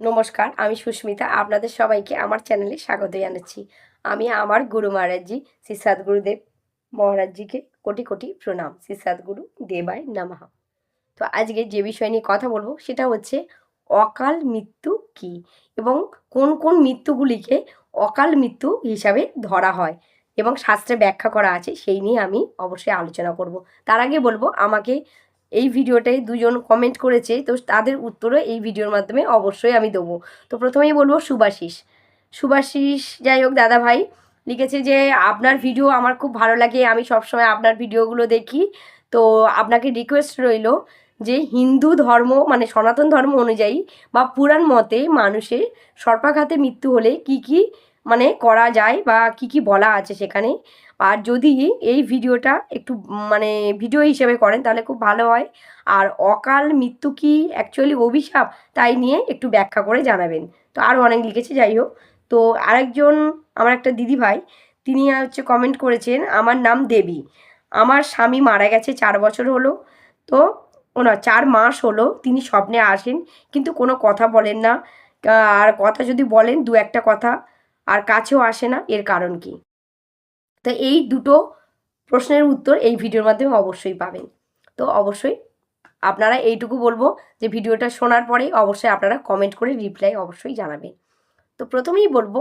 নমস্কার, আমি সুস্মিতা। আপনাদের সবাইকে আমার চ্যানেলে স্বাগত জানাচ্ছি। আমি আমার গুরু মহারাজজি শ্রী সদ্গুরুদেব মহারাজজিকে কোটি কোটি প্রণাম। শ্রী সদ্গুরু দেবায় নমঃ। তো আজকে যে বিষয় নিয়ে কথা বলব, সেটা হচ্ছে অকাল মৃত্যু কি এবং কোন কোন মৃত্যুগুলিকে অকাল মৃত্যু হিসাবে ধরা হয় এবং শাস্ত্রে ব্যাখ্যা করা আছে, সেই নিয়ে আমি অবশ্যই আলোচনা করব। তার আগে বলব, আমাকে এই ভিডিওটায় দুজন কমেন্ট করেছে, তো তাদের উত্তরও এই ভিডিওর মাধ্যমে অবশ্যই আমি দেবো। তো প্রথমেই বলব সুভাশিস সুভাশিস যাই হোক, দাদা ভাই লিখেছে যে, আপনার ভিডিও আমার খুব ভালো লাগে, আমি সবসময় আপনার ভিডিওগুলো দেখি। তো আপনাকে রিকোয়েস্ট রইল যে, হিন্দু ধর্ম মানে সনাতন ধর্ম অনুযায়ী বা পুরাণ মতে মানুষের সর্পাঘাতে মৃত্যু হলে কি কি মানে করা যায় বা কি কি বলা আছে সেখানে? আর যদি এই ভিডিওটা একটু মানে ভিডিও হিসেবে করেন তাহলে খুব ভালো হয়। আর অকাল মৃত্যু কি অ্যাকচুয়ালি অভিশাপ? তাই নিয়ে একটু ব্যাখ্যা করে জানাবেন। তো আরও অনেক লিখেছে, যাই হোক। তো আরেকজন, আমার একটা দিদি ভাই, তিনি হচ্ছে কমেন্ট করেছেন, আমার নাম দেবী। আমার স্বামী মারা গেছে চার বছর হলো। তো ও না, চার মাস হলো তিনি স্বপ্নে আসেন, কিন্তু কোনো কথা বলেন না। আর কথা যদি বলেন দু একটা কথা, আর কাছেও আসে না। এর কারণ কি? তো এই দুটো প্রশ্নের উত্তর এই ভিডিওর মাধ্যমে অবশ্যই পাবেন। তো অবশ্যই আপনারা এইটুকু বলব যে ভিডিওটা শোনার পরেই অবশ্যই আপনারা কমেন্ট করে রিপ্লাই অবশ্যই জানাবেন। তো প্রথমেই বলব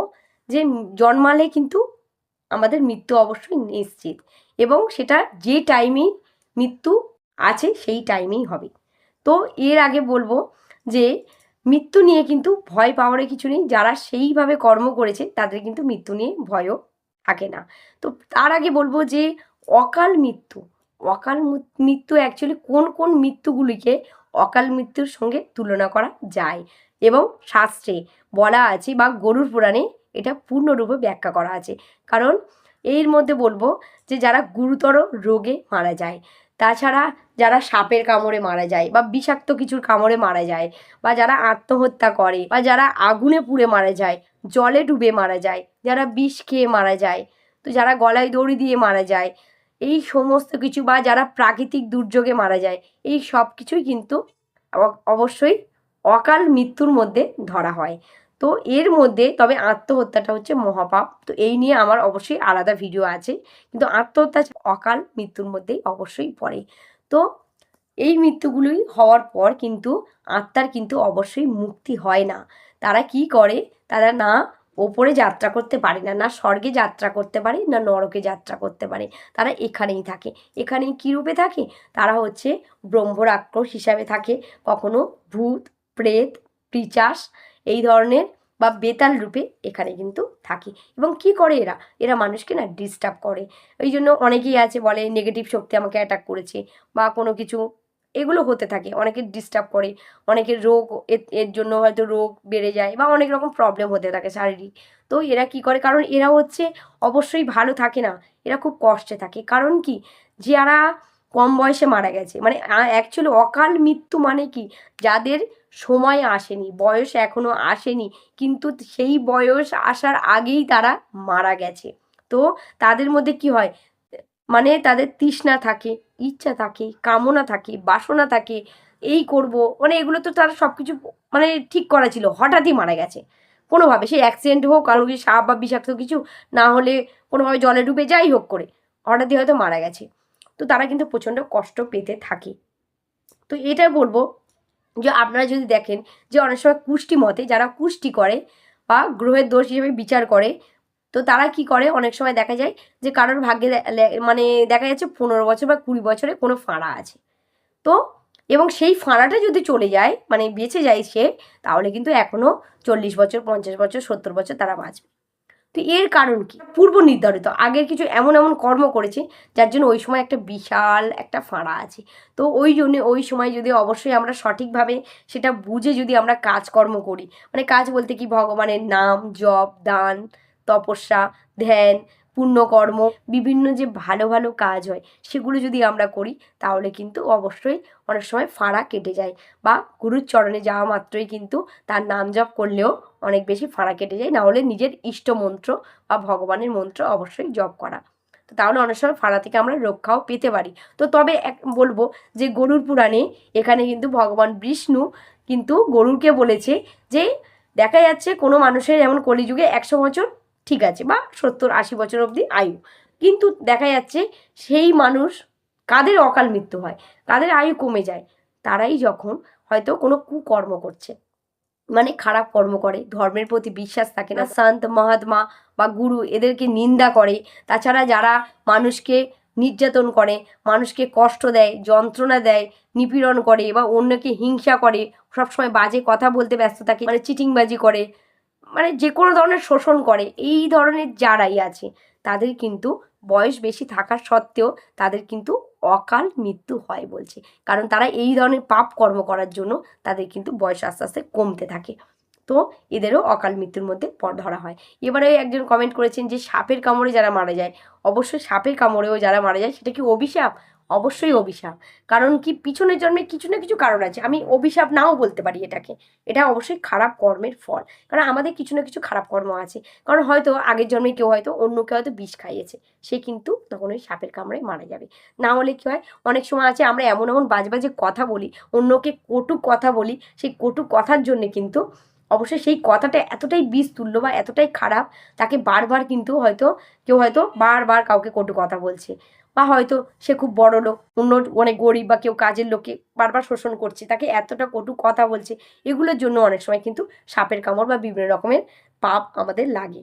যে জন্মালে কিন্তু আমাদের মৃত্যু অবশ্যই নিশ্চিত এবং সেটা যে টাইমেই মৃত্যু আছে সেই টাইমেই হবে। তো এর আগে বলব যে মৃত্যু নিয়ে কিন্তু ভয় পাওয়ার কিছু নেই, যারা সেইভাবে কর্ম করেছে তাদের কিন্তু মৃত্যু নিয়ে ভয়ও থাকে না। তো তার আগে বলব যে অকাল মৃত্যু অকাল মৃত্যু অ্যাকচুয়ালি কোন কোন মৃত্যুগুলিকে অকাল মৃত্যুর সঙ্গে তুলনা করা যায় এবং শাস্ত্রে বলা আছে বা গরুর পুরাণে এটা পূর্ণরূপে ব্যাখ্যা করা আছে। কারণ এর মধ্যে বলব যে যারা গুরুতর রোগে মারা যায়, তাছাড়া যারা সাপের কামড়ে মারা যায় বা বিষাক্ত কিছুর কামড়ে মারা যায় বা যারা আত্মহত্যা করে বা যারা আগুনে পুড়ে মারা যায় জলে ডুবে মারা যায়, যারা বিষ খেয়ে মারা যায়, তো যারা গলায় দড়ি দিয়ে মারা যায়, এই সমস্ত কিছু বা যারা প্রাকৃতিক দুর্যোগে মারা যায়, এই সব কিছুই কিন্তু অবশ্যই অকাল মৃত্যুর মধ্যে ধরা হয়। তো এর মধ্যে তবে আত্মহত্যাটা হচ্ছে মহাপাপ, তো এই নিয়ে আমার অবশ্যই আলাদা ভিডিও আছে, কিন্তু আত্মহত্যা অকাল মৃত্যুর মধ্যেই অবশ্যই পড়ে। তো এই মৃত্যুগুলোই হওয়ার পর কিন্তু আত্মার কিন্তু অবশ্যই মুক্তি হয় না। তারা কি করে? তারা না ওপরে যাত্রা করতে পারে না না স্বর্গে যাত্রা করতে পারে, না নরকে যাত্রা করতে পারে। তারা এখানেই থাকে। এখানেই কী রূপে থাকে? তারা হচ্ছে ব্রহ্মরাক্ষস হিসাবে থাকে। কখনো ভূত, প্রেত, পিচাস এই ধরনের বা বেতাল রূপে এখানে কিন্তু থাকে। এবং কি করে এরা? এরা মানুষকে না ডিস্টার্ব করে। ওই জন্য অনেকেই আছে বলে নেগেটিভ শক্তি আমাকে অ্যাটাক করেছে বা কোনো কিছু এগুলো হতে থাকে। অনেকে ডিস্টার্ব করে অনেকের রোগ, এর জন্য হয়তো রোগ বেড়ে যায় বা অনেক রকম প্রবলেম হতে থাকে শারীরিক। তো এরা কি করে? কারণ এরা হচ্ছে অবশ্যই ভালো থাকে না, এরা খুব কষ্টে থাকে। কারণ কি? যারা কম বয়সে মারা গেছে মানে অ্যাকচুয়ালি অকাল মৃত্যু মানে কি? যাদের সময় আসেনি, বয়স এখনও আসেনি, কিন্তু সেই বয়স আসার আগেই তারা মারা গেছে। তো তাদের মধ্যে কি হয়? মানে তাদের তৃষ্ণা থাকে, ইচ্ছা থাকে, কামনা থাকে, বাসনা থাকে, এই করব। মানে এগুলো তো তারা সব কিছু মানে ঠিক করা ছিল, হঠাৎই মারা গেছে। কোনোভাবে সেই অ্যাক্সিডেন্ট হোক, কারও কিছু সাপ বা বিষাক্ত কিছু না হলে কোনোভাবে জলে ডুবে যাই হোক করে, হঠাৎই হয়তো মারা গেছে। তো তারা কিন্তু প্রচণ্ড কষ্ট পেতে থাকে। তো এটা বলব যে আপনারা যদি দেখেন যে অনেক সময় কুষ্টি মতে যারা কুষ্টি করে বা গ্রহের দোষ হিসেবে বিচার করে তো তারা কি করে? অনেক সময় দেখা যায় যে কারোর ভাগ্যে মানে দেখা যাচ্ছে পনেরো বছর বা কুড়ি বছরে কোনো ফাঁড়া আছে। তো এবং সেই ফাঁড়াটা যদি চলে যায় মানে বেঁচে যায় সে, তাহলে কিন্তু এখনও চল্লিশ বছর, পঞ্চাশ বছর, সত্তর বছর তারা বাঁচবে। তো এর কারণ কি? পূর্ব নির্ধারিত। আগের কিছু এমন এমন কর্ম করেছে, যার জন্য ওই সময় একটা বিশাল একটা ফাঁড়া আছে। তো ওই জন্য, ওই সময় যদি অবশ্যই আমরা সঠিকভাবে সেটা বুঝে যদি আমরা কাজকর্ম করি মানে কাজ বলতে কি? ভগবানের নাম, জপ, দান তপস্যা, ধ্যান, পুণ্যকর্ম, বিভিন্ন যে ভালো ভালো কাজ হয়, সেগুলো যদি আমরা করি, তাহলে কিন্তু অবশ্যই অনেক সময় ফাঁড়া কেটে যায় বা গুরুর চরণে যাওয়া মাত্রই কিন্তু তার নাম জপ করলেও অনেক বেশি ফাঁড়া কেটে যায়। নাহলে নিজের ইষ্ট মন্ত্র বা ভগবানের মন্ত্র অবশ্যই জপ করা। তো তাহলে অনেক সময় ফাঁড়া থেকে আমরা রক্ষাও পেতে পারি। তো তবে এক বলব যে গরুর পুরাণে এখানে কিন্তু ভগবান বিষ্ণু কিন্তু গরুরকে বলেছে যে, দেখা যাচ্ছে কোনো মানুষের এমন কলিযুগে একশো বছর ঠিক আছে, বা সত্তর আশি বছর অবধি আয়ু। কিন্তু দেখা যাচ্ছে সেই মানুষ কাদের অকাল মৃত্যু হয়, কাদের আয়ু কমে যায়, তারাই যখন হয়তো কোনো কুকর্ম করছে। মানে খারাপ কর্ম করে, ধর্মের প্রতি বিশ্বাস থাকে না, সন্ত, মহাত্মা বা গুরু এদেরকে নিন্দা করে। তাছাড়া যারা মানুষকে নির্যাতন করে, মানুষকে কষ্ট দেয়, যন্ত্রণা দেয়, নিপীড়ন করে বা অন্যকে হিংসা করে, সবসময় বাজে কথা বলতে ব্যস্ত থাকে মানে চিটিংবাজি করে মানে যে কোনো ধরনের শোষণ করে, এই ধরনের যারাই আছে, তাদের কিন্তু বয়স বেশি থাকার সত্ত্বেও তাদের কিন্তু অকাল মৃত্যু হয় বলছে। কারণ তারা এই ধরনের পাপ কর্ম করার জন্য তাদের কিন্তু বয়স আস্তে আস্তে কমতে থাকে। তো এদেরও অকাল মৃত্যুর মধ্যে প- ধরা হয়। এবারে একজন কমেন্ট করেছেন যে সাপের কামড়ে যারা মারা যায়, অবশ্যই সাপের কামড়েও যারা মারা যায়, সেটা কি অভিশাপ? অবশ্যই অভিশাপ। কারণ কি পিছনের জন্মে কিছু না কিছু কারণ আছে। আমি অভিশাপ নাও বলতে পারি এটাকে। এটা অবশ্যই খারাপ কর্মের ফল। কারণ আমাদের কিছু না কিছু খারাপ কর্ম আছে। কারণ হয়তো আগের জন্মে কেউ হয়তো অন্য কেউ হয়তো বিষ খাইয়েছে। সে কিন্তু তখন ওই সাপের কামড়ে মারা যাবে। না হলে কী হয়, অনেক সময় আছে আমরা এমন এমন বাজে বাজে কথা বলি, অন্যকে কটু কথা বলি, সেই কটু কথার জন্য কিন্তু অবশ্যই সেই কথাটা এতটাই বিষ তুল্য বা এতটাই খারাপ, তাকে বারবার কিন্তু হয়তো কেউ হয়তো বারবার কাউকে কটু কথা বলছে। বা হয়তো সে খুব বড় লোক, অন্য অনেক গরিব বা কেউ কাজের লোককে বারবার শোষণ করছে, তাকে এতটা কটু কথা বলছে, এগুলোর জন্য অনেক সময় কিন্তু সাপের কামড় বা বিভিন্ন রকমের পাপ আমাদের লাগে।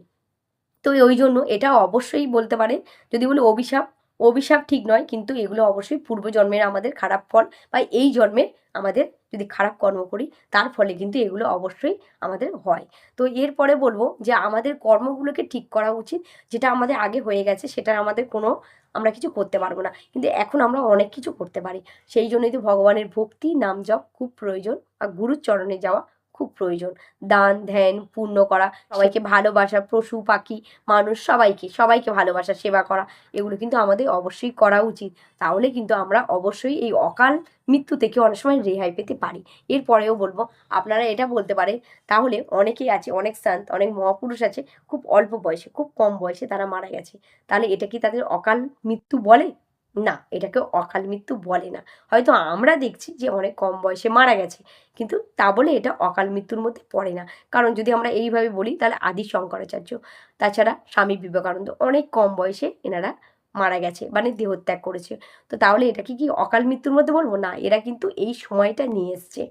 তো ওই জন্য এটা অবশ্যই বলতে পারে, যদি বলে অভিশাপ অভিশাপ ঠিক নয়, কিন্তু এগুলো অবশ্যই পূর্বজন্মের আমাদের খারাপ ফল বা এই জন্মের আমাদের যদি খারাপ কর্ম করি, তার ফলে কিন্তু এগুলো অবশ্যই আমাদের হয়। তো এরপরে বলব যে আমাদের কর্মগুলোকে ঠিক করা উচিত, যেটা আমাদের আগে হয়ে গেছে সেটা আমাদের কোনো আমরা কিছু করতে পারব না। কিন্তু এখন আমরা অনেক কিছু করতে পারি। সেই জন্যই তো ভগবানের ভক্তি, নাম জপ খুব প্রয়োজন। আর গুরুর চরণে যাওয়া খুব প্রয়োজন। দান ধ্যান পূর্ণ করা সবাইকে ভালোবাসা পশু পাখি মানুষ সবাইকে সবাইকে ভালোবাসা সেবা করা এগুলো কিন্তু আমাদের অবশ্যই করা উচিত। তাহলে কিন্তু আমরা অবশ্যই এই অকাল মৃত্যু থেকে অনেক সময় রেহাই পেতে পারি। এরপরেও বলব আপনারা এটা বলতে পারেন তাহলে অনেকেই আছে অনেক সান্ত অনেক মহাপুরুষ আছে খুব অল্প বয়সে খুব কম বয়সে তারা মারা গেছে। তাহলে এটা কি তাদের অকাল মৃত্যু বলে? না, এটাকে অকাল মৃত্যু বলে না। হয়তো আমরা দেখছি যে অনেক কম বয়সে মারা গেছে, কিন্তু তা বলে এটা অকাল মৃত্যুর মধ্যে পড়ে না। কারণ যদি আমরা এইভাবে বলি, তাহলে আদি শঙ্করাচার্য, তাছাড়া স্বামী বিবেকানন্দ অনেক কম বয়সে এনারা মারা গেছে মানে দেহত্যাগ করেছে। তো তাহলে এটাকে কি অকাল মৃত্যুর মধ্যে বলব? না, এরা কিন্তু এই সময়টা নিয়ে এসছে।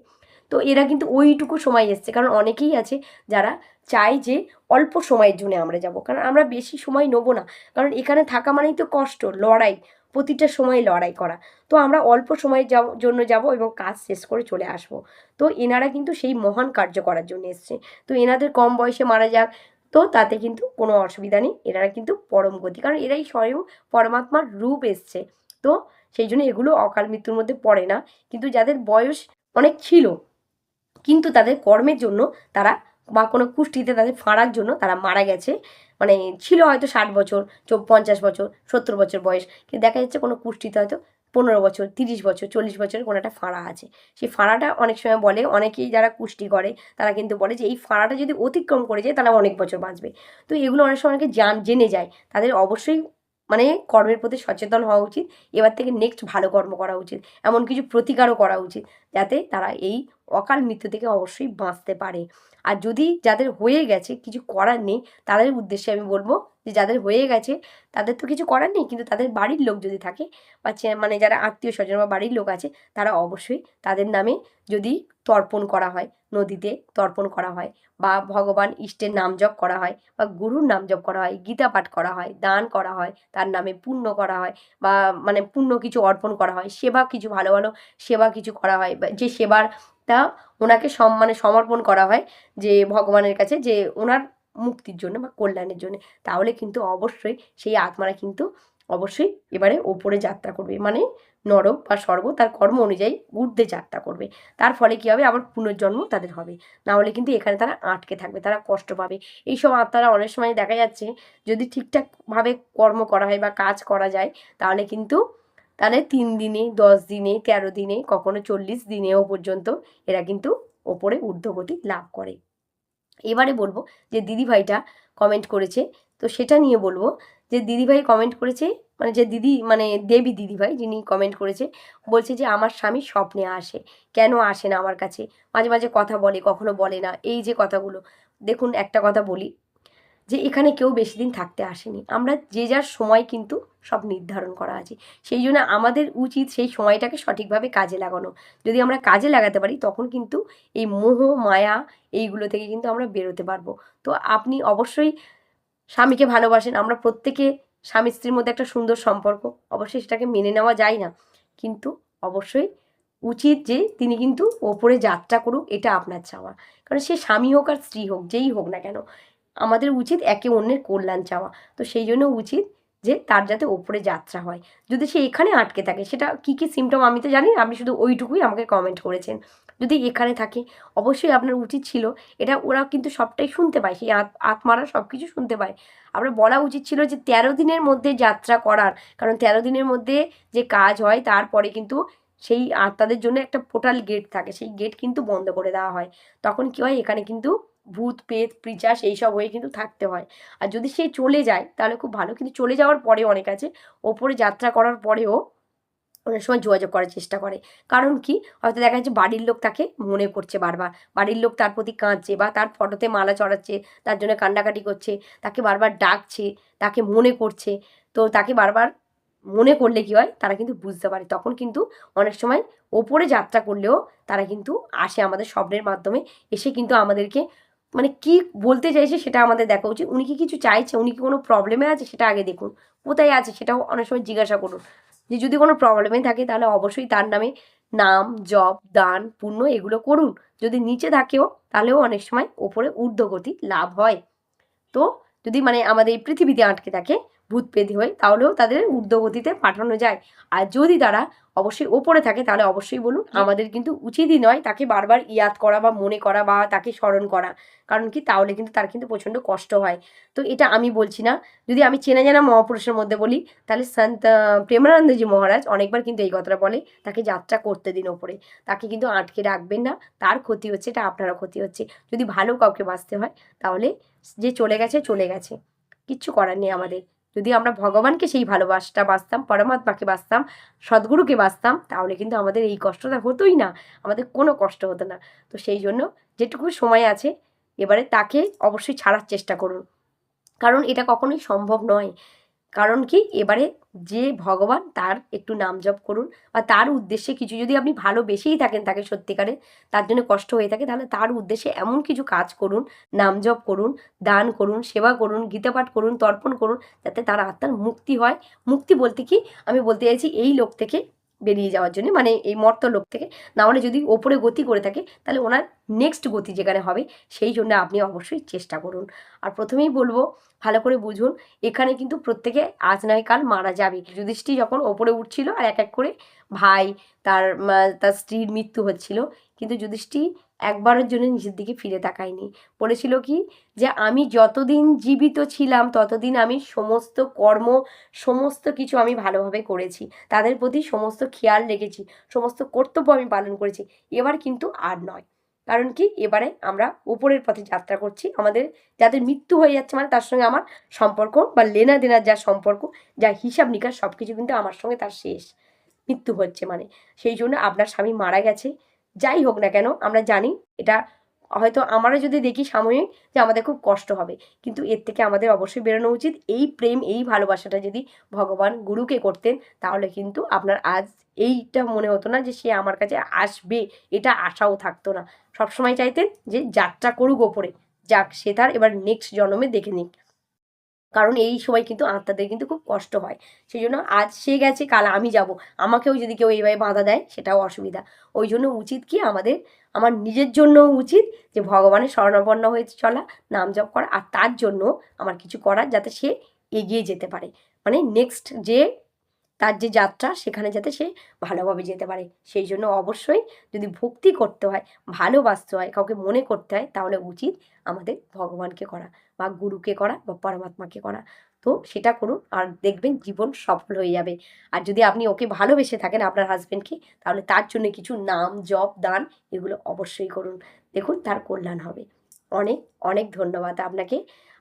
তো এরা কিন্তু ওইটুকু সময় এসছে। কারণ অনেকেই আছে যারা চায় যে অল্প সময়ের জন্য আমরা যাব। কারণ আমরা বেশি সময় নেব না। কারণ এখানে থাকা মানেই তো কষ্ট, লড়াই, প্রতিটা সময় লড়াই করা। তো আমরা অল্প সময়ের জন্য যাব এবং কাজ শেষ করে চলে আসব। তো এনারা কিন্তু সেই মহান কার্য করার জন্য এসছে। তো এনাদের কম বয়সে মারা যাক, তো তাতে কিন্তু কোনো অসুবিধা নেই। এনারা কিন্তু পরম গতি। কারণ এরাই স্বয়ং পরমাত্মার রূপ এসছে। তো সেই জন্য এগুলো অকাল মৃত্যুর মধ্যে পড়ে না। কিন্তু যাদের বয়স অনেক ছিল কিন্তু তাদের কর্মের জন্য তারা বা কোনো কুষ্টিতে তাদের ফাঁড়ার জন্য তারা মারা গেছে। মানে ছিল হয়তো ষাট বছর পঞ্চাশ বছর, সত্তর বছর বয়স। কিন্তু দেখা যাচ্ছে কোনো কুষ্টিতে হয়তো পনেরো বছর, তিরিশ বছর, চল্লিশ বছরের কোনো একটা ফাঁড়া আছে। সেই ফাঁড়াটা অনেক সময় বলে, অনেকেই যারা কুষ্টি করে, তারা কিন্তু বলে যে, এই ফাঁড়াটা যদি অতিক্রম করে যায়, তাহলে অনেক বছর বাঁচবে। তো এগুলো অনেক সময় অনেকে জান জেনে যায়। তাদের অবশ্যই মানে কর্মের প্রতি সচেতন হওয়া উচিত। এবার থেকে নেক্সট ভালো কর্ম করা উচিত। এমন কিছু প্রতিকারও করা উচিত, যাতে তারা এই অকাল মৃত্যু থেকে অবশ্যই বাঁচতে পারে। আর যদি যাদের হয়ে গেছে কিছু করার নেই, তাদের উদ্দেশ্যে আমি বলব যে যাদের হয়ে গেছে, তাদের তো কিছু করার নেই, কিন্তু তাদের বাড়ির লোক যদি থাকে বা মানে যারা আত্মীয় স্বজন বা বাড়ির লোক আছে, তারা অবশ্যই তাদের নামে যদি তর্পণ করা হয়, নদীতে তর্পণ করা হয় বা ভগবান ইষ্টের নাম জপ করা হয় বা গুরুর নাম জপ করা হয়, গীতা পাঠ করা হয়, দান করা হয়, তার নামে পুণ্য করা হয় বা মানে পুণ্য কিছু অর্পণ করা হয়, সেবা কিছু ভালো ভালো সেবা কিছু করা হয় বা যে সেবারটা ওনাকে সম মানে সমর্পণ করা হয় যে ভগবানের কাছে যে ওনার মুক্তির জন্য বা কল্যাণের জন্য। তাহলে কিন্তু অবশ্যই সেই আত্মারা কিন্তু অবশ্যই এবারে ওপরে যাত্রা করবে। মানে নরক বা স্বর্গ তার কর্ম অনুযায়ী ঊর্ধ্বে যাত্রা করবে। তার ফলে কী হবে? আবার পুনর্জন্ম তাদের হবে। না হলে কিন্তু এখানে তারা আটকে থাকবে, তারা কষ্ট পাবে। এইসব আত্মারা অনেক সময় দেখা যাচ্ছে যদি ঠিকঠাকভাবে কর্ম করা হয় বা কাজ করা যায়, তাহলে কিন্তু তাহলে তিন দিনে, দশ দিনে, তেরো দিনে, কখনো চল্লিশ দিনেও পর্যন্ত এরা কিন্তু ওপরে ঊর্ধ্বগতি লাভ করে। এবারে বলব যে দিদিভাইটা কমেন্ট করেছে, তো সেটা নিয়ে বলব যে দিদিভাই কমেন্ট করেছে মানে যে দিদি মানে দেবী দিদিভাই যিনি কমেন্ট করেছে, বলছে যে আমার স্বামী স্বপ্নে আসে, কেন আসে না আমার কাছে? মাঝে মাঝে কথা বলে, কখনো বলে না, এই যে কথাগুলো। দেখুন, একটা কথা বলি যে এখানে কেউ বেশি দিন থাকতে আসেনি। আমরা যে যার সময় কিন্তু সব নির্ধারণ করা আছে। সেই জন্য আমাদের উচিত সেই সময়টাকে সঠিকভাবে কাজে লাগানো। যদি আমরা কাজে লাগাতে পারি, তখন কিন্তু এই মোহ, মায়া এইগুলো থেকে কিন্তু আমরা বেরোতে পারব। তো আপনি অবশ্যই স্বামীকে ভালোবাসেন। আমরা প্রত্যেকে স্বামী স্ত্রীর মধ্যে একটা সুন্দর সম্পর্ক। অবশ্যই সেটাকে মেনে নেওয়া যায় না। কিন্তু অবশ্যই উচিত যে তিনি কিন্তু ওপরে যাত্রা করুক, এটা আপনার চাওয়া। কারণ সে স্বামী হোক আর স্ত্রী হোক, যেই হোক না কেন। আমাদের উচিত একে অন্যের কল্যাণ চাওয়া। তো সেই জন্য উচিত যে তার যাতে ওপরে যাত্রা হয়। যদি সে এখানে আটকে থাকে, সেটা কী কী সিমটম আমি তো জানি না, আপনি শুধু ওইটুকুই আমাকে কমেন্ট করেছেন। যদি এখানে থাকে, অবশ্যই আপনার উচিত ছিল, এটা ওরা কিন্তু সবটাই শুনতে পায়, সেই আত, আত্মারা সব কিছু শুনতে পায়। আমরা বলা উচিত ছিল যে তেরো দিনের মধ্যে যাত্রা করার, কারণ তেরো দিনের মধ্যে যে কাজ হয়, তারপরে কিন্তু সেই আত্মাদের জন্য একটা পোর্টাল গেট থাকে, সেই গেট কিন্তু বন্ধ করে দেওয়া হয়। তখন কী হয়, এখানে কিন্তু ভূত পেত পিচাস এইসব হয়ে কিন্তু থাকতে হয়। আর যদি সে চলে যায়, তাহলে খুব ভালো। কিন্তু চলে যাওয়ার পরে অনেক আছে, ওপরে যাত্রা করার পরেও অনেক সময় যোগাযোগ করার চেষ্টা করে। কারণ কি? হয়তো দেখা যাচ্ছে বাড়ির লোক তাকে মনে করছে বারবার। বাড়ির লোক তার প্রতি কাঁদছে বা তার ফটোতে মালা চড়াচ্ছে, তার জন্য কান্নাকাটি করছে, তাকে বারবার ডাকছে, তাকে মনে করছে। তো তাকে বারবার মনে করলে কি হয়? তারা কিন্তু বুঝতে পারে। তখন কিন্তু অনেক সময় ওপরে যাত্রা করলেও তারা কিন্তু আসে আমাদের স্বপ্নের মাধ্যমে, এসে কিন্তু আমাদেরকে মানে কি বলতে চাইছে সেটা আমাদের দেখা উচিত। উনি কি কিছু চাইছে? উনি কি কোনো প্রবলেমে আছে? সেটা আগে দেখুন। কোথায় আছে? সেটাও অনেক সময় জিজ্ঞাসা করুন। যে যদি কোনো প্রবলেমে থাকে, তাহলে অবশ্যই তার নামে নাম জব দান, পুণ্য এগুলো করুন। যদি নিচে থাকেও, তাহলেও অনেক সময় ওপরে ঊর্ধ্বগতি লাভ হয়। তো যদি মানে আমাদের এই পৃথিবীতে আটকে থাকে ভূত পেদি হয়ে তাহলেও তাদের ঊর্ধ্বগতিতে পাঠানো যায়। আর যদি তারা অবশ্যই ওপরে থাকে তাহলে অবশ্যই বলুন আমাদের কিন্তু উচিতই নয় তাকে বারবার ইয়াদ করা বা মনে করা বা তাকে স্মরণ করা। কারণ কি? তাহলে কিন্তু তার কিন্তু প্রচণ্ড কষ্ট হয়। তো এটা আমি বলছি না। যদি আমি চেনা জানা মহাপুরুষের মধ্যে বলি তাহলে সন্ত প্রেমানন্দজি মহারাজ অনেকবার কিন্তু এই কথাটা বলে তাকে যাত্রা করতে দিন ওপরে। তাকে কিন্তু আটকে রাখবেন না। তার ক্ষতি হচ্ছে এটা আপনারও ক্ষতি হচ্ছে। যদি ভালো কাউকে বাঁচতে হয় তাহলে যে চলে গেছে চলে গেছে। কিচ্ছু করার নেই আমাদের। যদি আমরা ভগবানকে সেই ভালোবাসাটা বাঁচতাম পরমাত্মাকে বাঁচতাম সদ্গুরুকে বাঁচতাম তাহলে কিন্তু আমাদের এই কষ্টটা হতোই না, আমাদের কোনো কষ্ট হতো না। তো সেই জন্য যেটুকু সময় আছে, এবারে তাকে অবশ্যই ছাড়ার চেষ্টা করুন। কারণ এটা কখনোই সম্ভব নয়। কারণ কি? এবারে যে ভগবান তার একটু নাম জপ করুন বা তার উদ্দেশ্যে কিছু যদি আপনি ভালোবেসেই থাকেন তাকে সত্যিকারে, তার জন্য কষ্ট হয়ে থাকে, তাহলে তার উদ্দেশ্যে এমন কিছু কাজ করুন, নাম জপ করুন, দান করুন, সেবা করুন গীতাপাঠ করুন, তর্পণ করুন, যাতে তার আত্মার মুক্তি হয়। মুক্তি বলতে কি? আমি বলতে চাইছি এই লোক থেকে বেরিয়ে যাওয়ার জন্য মানে এই মর্ত লোক থেকে। না হলে যদি ওপরে গতি করে থাকে, তাহলে ওনার নেক্সট গতি যেখানে হবে, সেই জন্য আপনি অবশ্যই চেষ্টা করুন। আর প্রথমেই বলব, ভালো করে বুঝুন, এখানে কিন্তু প্রত্যেকে আজ নয় কাল মারা যাবে। যুধিষ্ঠি যখন ওপরে উঠছিল, আর এক এক করে ভাই তার তার স্ত্রীর মৃত্যু হচ্ছিল। কিন্তু যুধিষ্ঠি একবারের জন্য নিজের দিকে ফিরে তাকায়নি। বলেছিল কি যে, আমি যতদিন জীবিত ছিলাম, ততদিন আমি সমস্ত কর্ম, সমস্ত কিছু আমি ভালোভাবে করেছি। তাদের প্রতি সমস্ত খেয়াল রেখেছি, সমস্ত কর্তব্য আমি পালন করেছি। এবার কিন্তু আর নয়। কারণ কি, এবারে আমরা উপরের পথে যাত্রা করছি। আমাদের যাদের মৃত্যু হয়ে যাচ্ছে মানে তার সঙ্গে আমার সম্পর্ক বা লেনা দেনার যা সম্পর্ক, যা হিসাব নিকাশ সব কিছু কিন্তু আমার সঙ্গে তার শেষ। মৃত্যু হচ্ছে মানে। সেই জন্য আপনার স্বামী মারা গেছে। যাই হোক না কেন, আমরা জানি এটা হয়তো আমরা যদি দেখি সাময়িক যে আমাদের খুব কষ্ট হবে। কিন্তু এর থেকে আমাদের অবশ্যই বেরোনো উচিত। এই প্রেম, এই ভালোবাসাটা যদি ভগবান গুরুকে করতেন, তাহলে কিন্তু আপনার আজ এইটা মনে হতো না যে সে আমার কাছে আসবে। এটা আশাও থাকতো না। সবসময় চাইতেন যে যাত্রা করুক ওপরে। যাক, সে তার এবার নেক্সট জন্মে দেখে নিক। কারণ এই সময় কিন্তু আত্মাদের কিন্তু খুব কষ্ট হয়। সেই জন্য আজ সে গেছে, কাল আমি যাব। আমাকেও যদি কেউ এইভাবে বাধা দেয়, সেটাও অসুবিধা। ওই জন্য উচিত কি আমাদের, আমার নিজের জন্য উচিত যে ভগবানের স্বর্ণাপন্ন হয়ে চলা, নাম জপ করা, আর তার জন্য আমার কিছু করার যাতে সে এগিয়ে যেতে পারে। মানে নেক্সট যে তার যে যাত্রা, সেখানে যাতে সে ভালোভাবে যেতে পারে। সেই জন্য অবশ্যই যদি ভক্তি করতে হয়, ভালোবাসতে হয়, কাউকে মনে করতে হয়, তাহলে উচিত আমাদের ভগবানকে করা বা গুরুকে করা বা পরমাত্মাকে করা। তো সেটা করুন আর দেখবেন জীবন সফল হয়ে যাবে। আর যদি আপনি ওকে ভালোবেসে থাকেন আপনার হাজব্যান্ডকে তাহলে তার জন্য কিছু নাম, জপ, দান এগুলো অবশ্যই করুন। দেখুন তার কল্যাণ হবে। অনেক অনেক ধন্যবাদ আপনাকে।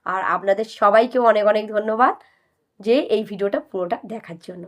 আর আপনাদের সবাইকেও অনেক অনেক ধন্যবাদ যে এই ভিডিওটা পুরোটা দেখার জন্য।